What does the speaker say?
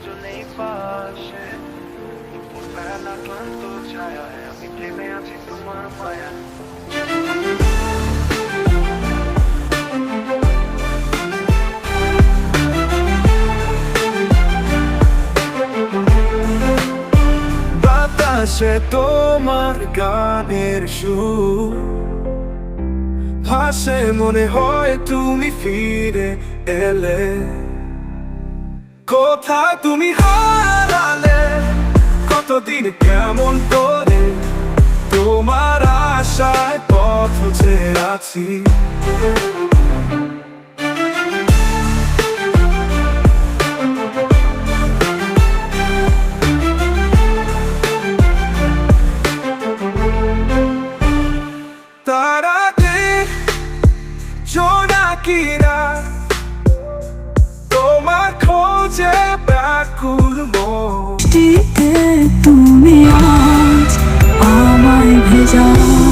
আজ নেই পাশে বেলা ক্লান্ত ছায়া আমি প্রেমে আছি তোমার মায়া বাতাসে তোমার গানের সুর ভাসে মনে হয় তুমি ফিরে এলে কোথায় তুমি হারালে কতদিন কেমন করে? তোমার আশায় পথ খুঁজে আছি। তারাতে জোনাকিরা তোমার মন। বৃষ্টিতে তুমি আমায় ভেজা।